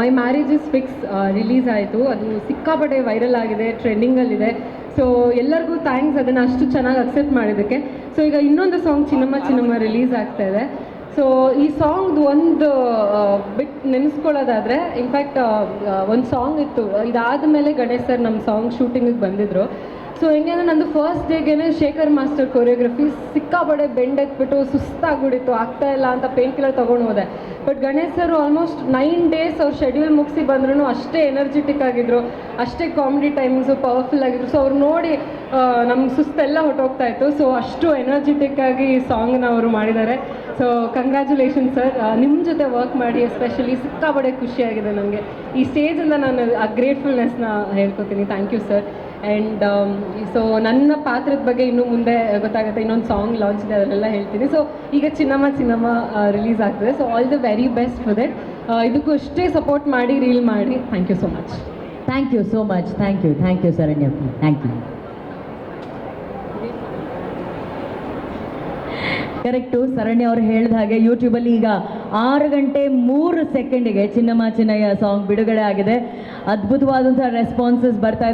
My marriage is fix release ಆಯಿತು. ಅದು ಸಿಕ್ಕಾಪಟ್ಟೆ ವೈರಲ್ ಆಗಿದೆ ಟ್ರೆಂಡಿಂಗಲ್ಲಿದೆ ಸೊ ಎಲ್ಲರಿಗೂ ಥ್ಯಾಂಕ್ಸ್ ಅದನ್ನು ಅಷ್ಟು ಚೆನ್ನಾಗಿ ಅಕ್ಸೆಪ್ಟ್ ಮಾಡಿದ್ದಕ್ಕೆ. ಸೊ ಈಗ ಇನ್ನೊಂದು ಸಾಂಗ್ ಚಿನ್ನಮ್ಮ ಚಿನ್ನಮ್ಮ ರಿಲೀಸ್ ಆಗ್ತಾ ಇದೆ. ಸೊ ಈ ಸಾಂಗ್ದು ಒಂದು ಬಿಟ್ ನೆನೆಸ್ಕೊಳ್ಳೋದಾದರೆ ಇನ್ಫ್ಯಾಕ್ಟ್ ಒಂದು ಸಾಂಗ್ ಇತ್ತು. ಇದಾದ ಮೇಲೆ ಗಣೇಶ್ ಸರ್ ನಮ್ಮ ಸಾಂಗ್ ಶೂಟಿಂಗಿಗೆ ಬಂದಿದ್ದರು ಸೊ ಹೆಂಗೆ ನಂದು ಫಸ್ಟ್ ಡೇಗೆ ಶೇಖರ್ ಮಾಸ್ಟರ್ ಕೊರಿಯೋಗ್ರಫಿ ಸಿಕ್ಕಾಪಡೆ ಬೆಂಡ್ ಎತ್ಬಿಟ್ಟು ಸುಸ್ತಾಗ್ಬಿಟ್ಟಿತ್ತು, ಆಗ್ತಾ ಇಲ್ಲ ಅಂತ ಪೇನ್ ಕಿಲ್ಲರ್ ತೊಗೊಂಡು ಹೋದೆ. But Ganesh sir almost nine days ಅವ್ರ ಶೆಡ್ಯೂಲ್ ಮುಗಿಸಿ ಬಂದ್ರೂ ಅಷ್ಟೇ ಎನರ್ಜೆಟಿಕ್ ಆಗಿದ್ರು, ಅಷ್ಟೇ ಕಾಮಿಡಿ ಟೈಮಿಂಗ್ಸು ಪವರ್ಫುಲ್ ಆಗಿದ್ರು. ಸೊ ಅವ್ರು ನೋಡಿ ನಮ್ಮ ಸುಸ್ತೆಲ್ಲ ಹೊಟ್ಟೋಗ್ತಾ ಇತ್ತು. ಸೊ ಅಷ್ಟು ಎನರ್ಜೆಟಿಕ್ ಆಗಿ ಈ ಸಾಂಗ್ನ ಅವರು ಮಾಡಿದ್ದಾರೆ. ಸೊ ಕಂಗ್ರ್ಯಾಚುಲೇಷನ್ ಸರ್ ನಿಮ್ಮ ಜೊತೆ ವರ್ಕ್ ಮಾಡಿ ಎಸ್ಪೆಷಲಿ ಸಿಕ್ಕಾಪಡೆ ಖುಷಿಯಾಗಿದೆ ನನಗೆ ಈ ಸ್ಟೇಜಿಂದ ನಾನು ಆ ಗ್ರೇಟ್ಫುಲ್ನೆಸ್ನ ಹೇಳ್ಕೊತೀನಿ. Thank you sir and so ನನ್ನ ಪಾತ್ರದ ಬಗ್ಗೆ ಇನ್ನೂ ಮುಂದೆ ಗೊತ್ತಾಗುತ್ತೆ. ಇನ್ನೊಂದು ಸಾಂಗ್ ಲಾಂಚ್ ಇದೆ, ಅದನ್ನೆಲ್ಲ ಹೇಳ್ತೀನಿ. ಸೊ ಈಗ ಚಿನ್ನಮ್ಮ ಚಿನ್ನಮ್ಮ ರಿಲೀಸ್ ಆಗ್ತದೆ. So all the very best for that ಇದಕ್ಕೂ ಅಷ್ಟೇ ಸಪೋರ್ಟ್ ಮಾಡಿ ರೀಲ್ ಮಾಡಿ. Thank you so much thank you so much thank you thank you sir Sharanya thank you correct ಸರಣಿ ಅವ್ರು ಹೇಳಿದ ಹಾಗೆ ಯೂಟ್ಯೂಬಲ್ಲಿ ಈಗ ಆರು ಗಂಟೆ ಮೂರು ಸೆಕೆಂಡಿಗೆ ಚಿನ್ನಮ್ಮ ಚಿನ್ನಯ್ಯ ಸಾಂಗ್ ಬಿಡುಗಡೆ ಆಗಿದೆ. ಅದ್ಭುತವಾದಂಥ ರೆಸ್ಪಾನ್ಸಸ್ ಬರ್ತಾ